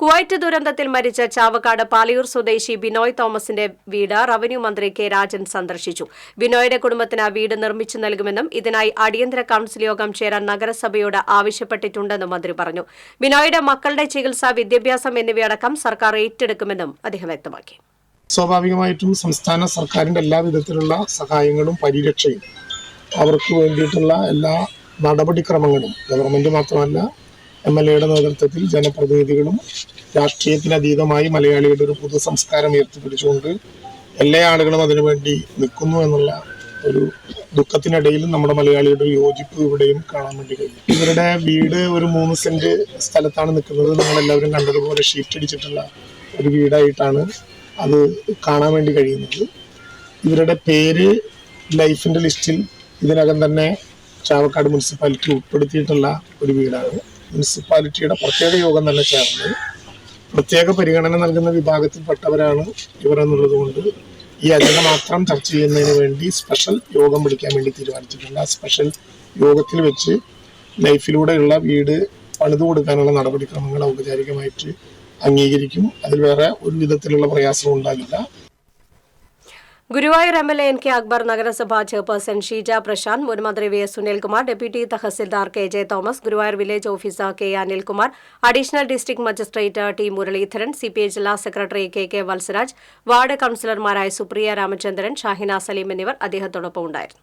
Kuwait ദുരന്തത്തിൽ മരിച്ച ചാവക്കാട് പാലിയൂർ സ്വദേശി ബിനോയ് തോമസിന്റെ വീട് റവന്യൂ മന്ത്രി കെ രാജൻ സന്ദർശിച്ചു. ബിനോയുടെ കുടുംബത്തിന് വീട് നിർമ്മിച്ചു നൽകുമെന്നും ഇതിനായി അടിയന്തര കൌൺസിൽ യോഗം ചേരാൻ നഗരസഭയോട് ആവശ്യപ്പെട്ടിട്ടുണ്ടെന്നും മന്ത്രി പറഞ്ഞു. ബിനോയുടെ മക്കളുടെ ചികിത്സ വിദ്യാഭ്യാസം എന്നിവയടക്കം സർക്കാർ ഏറ്റെടുക്കുമെന്നും അദ്ദേഹം വ്യക്തമാക്കി. സ്വാഭാവികമായിട്ടും സംസ്ഥാന സർക്കാരിന്റെ എല്ലാ വിധത്തിലുള്ള സഹായങ്ങളും പരിരക്ഷയും അവർക്ക് വേണ്ടിയിട്ടുള്ള എല്ലാ നടപടിക്രമങ്ങളും ഗവൺമെന്റ് മാത്രമല്ല എം എൽ എയുടെ നേതൃത്വത്തിൽ ജനപ്രതിനിധികളും രാഷ്ട്രീയത്തിനതീതമായി മലയാളിയുടെ ഒരു പുതു സംസ്കാരം ഉയർത്തിപ്പിടിച്ചുകൊണ്ട് എല്ലാ ആളുകളും അതിനുവേണ്ടി നിൽക്കുന്നു എന്നുള്ള ഒരു ദുഃഖത്തിനിടയിലും നമ്മുടെ മലയാളിയുടെ ഒരു യോജിപ്പ് ഇവിടെയും കാണാൻ വേണ്ടി കഴിയും. ഇവരുടെ വീട് ഒരു മൂന്ന് സെന്റ് സ്ഥലത്താണ് നിൽക്കുന്നത്. നിങ്ങൾ എല്ലാവരും കണ്ടതുപോലെ ഷീറ്റ് അടിച്ചിട്ടുള്ള ഒരു വീടായിട്ടാണ് അത് കാണാൻ വേണ്ടി കഴിയുന്നത്. ഇവരുടെ പേര് ലൈഫിന്റെ ലിസ്റ്റിൽ ഇതിനകം തന്നെ ചാവക്കാട് മുനിസിപ്പാലിറ്റി ഉൾപ്പെടുത്തിയിട്ടുള്ള ഒരു വീടാണ്. മുനിസിപ്പാലിറ്റിയുടെ പ്രത്യേക യോഗം തന്നെ ചേർന്ന് പ്രത്യേക പരിഗണന നൽകുന്ന വിഭാഗത്തിൽപ്പെട്ടവരാണ് ഇവർ എന്നുള്ളത് കൊണ്ട് ഈ അജണ്ട മാത്രം ചർച്ച ചെയ്യുന്നതിന് വേണ്ടി സ്പെഷ്യൽ യോഗം വിളിക്കാൻ വേണ്ടി തീരുമാനിച്ചിട്ടുണ്ട്. ആ സ്പെഷ്യൽ യോഗത്തിൽ വെച്ച് ലൈഫിലൂടെയുള്ള വീട് പണിതു കൊടുക്കാനുള്ള നടപടിക്രമങ്ങൾ ഔപചാരികമായിട്ട് അംഗീകരിക്കും. അതിൽ വേറെ ഒരു വിധത്തിലുള്ള പ്രയാസവും ഉണ്ടാകില്ല. Guruvayur M L A N K Akbar നഗരസഭാ ചെയർപേഴ്സൺ ഷീജ പ്രശാന്ത് മുൻ മന്ത്രി V S Sunilkumar deputy tahsildar K J Thomas Guruvayur village officer K Anilkumar additional district magistrate T Muraleedharan C P I ജില്ലാ secretary K K Valsaraj ward കൌൺസിലർമാരായ Supriya Ramachandran Shahina Saleem എന്നിവർ അദ്ദേഹത്തോടൊപ്പം ഉണ്ടായിരുന്നു.